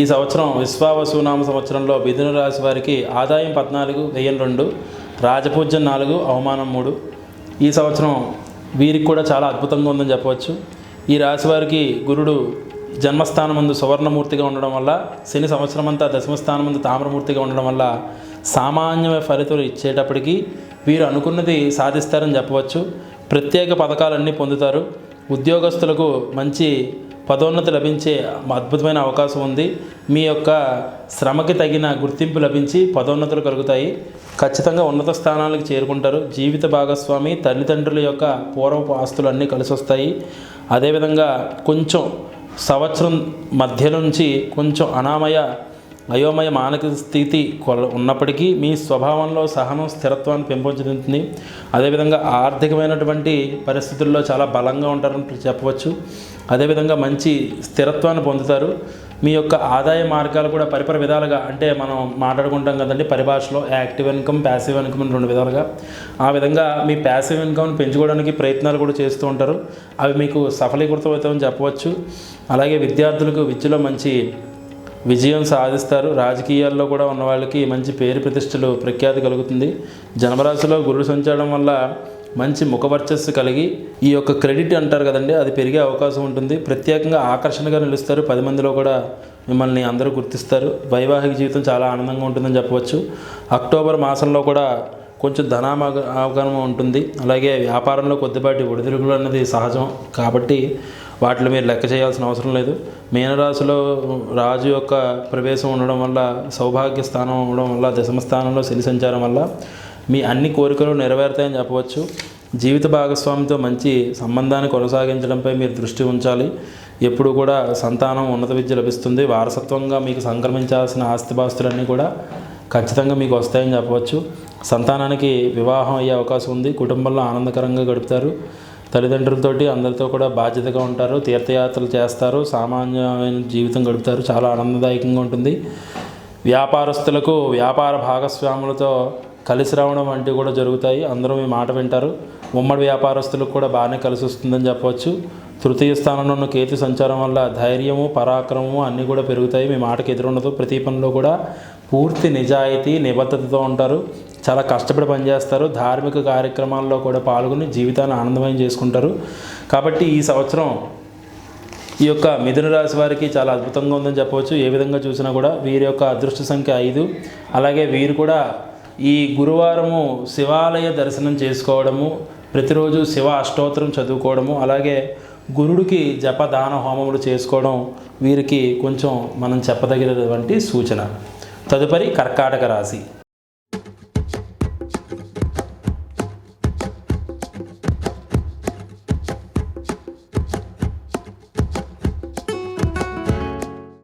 ఈ సంవత్సరం విశ్వావసునామ సంవత్సరంలో మిథున రాశి వారికి ఆదాయం పద్నాలుగు వ్యయం రెండు రాజపూజ్యం నాలుగు అవమానం మూడు. ఈ సంవత్సరం వీరికి కూడా చాలా అద్భుతంగా ఉందని చెప్పవచ్చు. ఈ రాశి వారికి గురుడు జన్మస్థానం ముందు సువర్ణమూర్తిగా ఉండడం వల్ల శని సంవత్సరం అంతా దశమస్థానం ముందు తామ్రమూర్తిగా ఉండడం వల్ల సామాన్యమైన ఫలితాలు ఇచ్చేటప్పటికీ వీరు అనుకున్నది సాధిస్తారని చెప్పవచ్చు. ప్రత్యేక పథకాలన్నీ పొందుతారు. ఉద్యోగస్తులకు మంచి పదోన్నతి లభించే అద్భుతమైన అవకాశం ఉంది. మీ యొక్క శ్రమకి తగిన గుర్తింపు లభించి పదోన్నతులు కలుగుతాయి. ఖచ్చితంగా ఉన్నత స్థానాలకు చేరుకుంటారు. జీవిత భాగస్వామి తల్లిదండ్రుల యొక్క పూర్వపు ఆస్తులు అన్నీ కలిసి వస్తాయి అదేవిధంగా కొంచెం సంవత్సరం మధ్య నుంచి కొంచెం అనామయ అయోమయ మానసిక స్థితి ఉన్నప్పటికీ మీ స్వభావంలో సహనం స్థిరత్వాన్ని పెంపొందుతుంది అదేవిధంగా ఆర్థికమైనటువంటి పరిస్థితుల్లో చాలా బలంగా ఉంటారని చెప్పవచ్చు. అదేవిధంగా మంచి స్థిరత్వాన్ని పొందుతారు. మీ యొక్క ఆదాయ మార్గాలు కూడా పరిపర విధాలుగా అంటే మనం మాట్లాడుకుంటాం కదండి పరిభాషలో యాక్టివ్ ఇన్కమ్ ప్యాసివ్ ఇన్కమ్ అని రెండు విధాలుగా. ఆ విధంగా మీ ప్యాసివ్ ఇన్కమ్ని పెంచుకోవడానికి ప్రయత్నాలు కూడా చేస్తూ ఉంటారు. అవి మీకు సఫలీకృతం అవుతామని చెప్పవచ్చు. అలాగే విద్యార్థులకు విద్యలో మంచి విజయం సాధిస్తారు. రాజకీయాల్లో కూడా ఉన్న వాళ్ళకి మంచి పేరు ప్రతిష్టలు ప్రఖ్యాతి కలుగుతుంది. జన్మరాశిలో గురుడు సంచారం వల్ల మంచి ముఖవర్చస్సు కలిగి ఈ యొక్క క్రెడిట్ అంటారు కదండి అది పెరిగే అవకాశం ఉంటుంది. ప్రత్యేకంగా ఆకర్షణగా నిలుస్తారు. పది మందిలో కూడా మిమ్మల్ని అందరూ గుర్తిస్తారు. వైవాహిక జీవితం చాలా ఆనందంగా ఉంటుందని చెప్పవచ్చు. అక్టోబర్ మాసంలో కూడా కొంచెం ధనామగ అవగాహన ఉంటుంది. అలాగే వ్యాపారంలో కొద్దిపాటి ఒడిదుడుకులు అన్నది సహజం. కాబట్టి వాటిలో మీరు లెక్క చేయాల్సిన అవసరం లేదు. మీనరాశిలో రాజు యొక్క ప్రవేశం ఉండడం వల్ల సౌభాగ్య స్థానం ఉండడం వల్ల దశమ స్థానంలో శని సంచారం వల్ల మీ అన్ని కోరికలు నెరవేరుతాయని చెప్పవచ్చు. జీవిత భాగస్వామితో మంచి సంబంధాన్ని కొనసాగించడంపై మీరు దృష్టి ఉంచాలి. ఎప్పుడు కూడా సంతానం ఉన్నత విద్య లభిస్తుంది. వారసత్వంగా మీకు సంక్రమించాల్సిన ఆస్తిపాస్తులన్నీ కూడా ఖచ్చితంగా మీకు వస్తాయని చెప్పవచ్చు. సంతానానికి వివాహం అయ్యే అవకాశం ఉంది. కుటుంబంలో ఆనందకరంగా గడుపుతారు. తల్లిదండ్రులతోటి అందరితో కూడా బాధ్యతగా ఉంటారు. తీర్థయాత్రలు చేస్తారు. సామాన్యమైన జీవితం గడుపుతారు. చాలా ఆనందదాయకంగా ఉంటుంది. వ్యాపారస్తులకు వ్యాపార భాగస్వాములతో కలిసి రావడం వంటివి కూడా జరుగుతాయి. అందరూ మీ మాట వింటారు. ఉమ్మడి వ్యాపారస్తులకు కూడా బాగానే కలిసి వస్తుందని చెప్పవచ్చు. తృతీయ స్థానంలో ఉన్న కేతు సంచారం వల్ల ధైర్యము పరాక్రమము అన్నీ కూడా పెరుగుతాయి. మీ మాటకు ఎదురుండదు ప్రతి పనిలో కూడా పూర్తి నిజాయితీ నిబద్ధతతో ఉంటారు. చాలా కష్టపడి పనిచేస్తారు. ధార్మిక కార్యక్రమాల్లో కూడా పాల్గొని జీవితాన్ని ఆనందమయం చేసుకుంటారు. కాబట్టి ఈ సంవత్సరం ఈ యొక్క మిథున రాశి వారికి చాలా అద్భుతంగా ఉందని చెప్పవచ్చు. ఏ విధంగా చూసినా కూడా వీరి యొక్క అదృష్ట సంఖ్య ఐదు. అలాగే వీరు కూడా ఈ గురువారము శివాలయ దర్శనం చేసుకోవడము ప్రతిరోజు శివ అష్టోత్తరం చదువుకోవడము అలాగే గురుడికి జప దాన హోమములు చేసుకోవడం వీరికి కొంచెం మనం చెప్పదగినటువంటి సూచన. తదుపరి కర్కాటక రాశి.